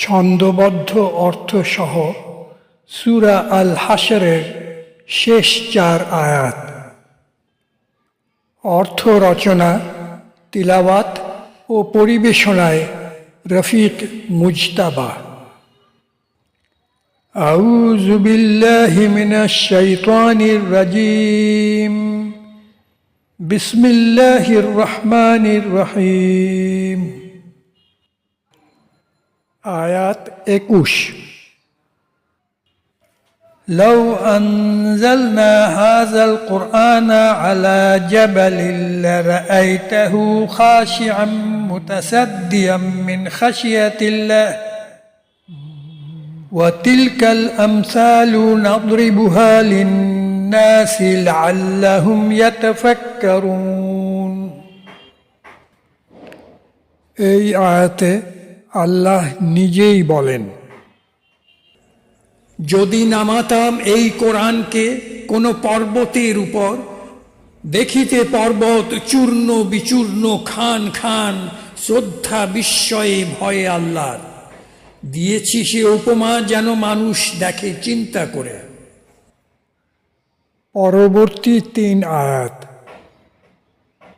ছন্দবদ্ধ অর্থসহ সুরা আল হাসরের শেষ চার আয়াত অর্থ রচনা তিলাওয়াত ও পরিবেশনায় রফিক মুজতাবা أعوذ بالله من الشيطان الرجيم بسم الله الرحمن الرحيم آيات একুশ لو أنزلنا هذا القرآن على جبل لرأيته خاشعا متصديا من خشية الله وتلك الأمثال نضربها للناس لعلهم يتفكرون এই আয়াতে আল্লাহ নিজেই বলেন। যদি নামাতাম এই কোরআনকে কোনো পর্বতের উপর, দেখিতে পর্বত চূর্ণ বিচূর্ণ, খান খান, শ্রদ্ধা বিস্ময়ে ভয়ে আল্লাহর। দিয়েছি সে উপমা যেন মানুষ দেখে, চিন্তা করে। পরবর্তী তিন আয়াত।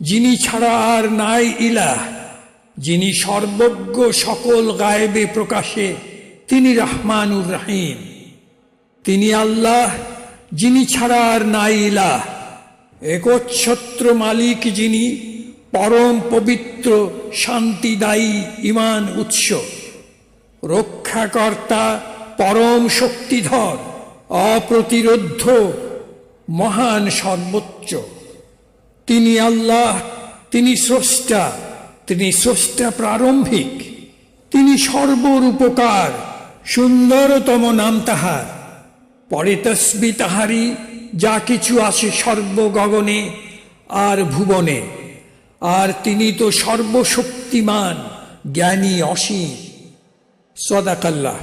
যিনি ছাড়া আর নাই ইলাহ, যিনি সর্বজ্ঞ সকল গায়েবে প্রকাশে, তিনি রহমানুর রহিম। তিনি আল্লাহ, যিনি ছাড়া আর নাই ইলাহ। একচ্ছত্র মালিক যিনি, পরম পবিত্র, শান্তিদায়ী ইমান উৎস। রক্ষাকর্তা, পরম শক্তিধর, অপ্রতিরোধ্য, মহান সর্বোচ্চ। তিনি আল্লাহ, তিনি স্রষ্টা তিনি স্রষ্টা প্রারম্ভিক, তিনি সর্বরূপকার, সুন্দরতম নাম তাহার। পরে তসবি তাহারি, যা কিছু আছে সর্বগগনে আর ভুবনে, আর তিনি তো সর্বশক্তিমান, জ্ঞানী, অসীম। সদাকাল্লাহ।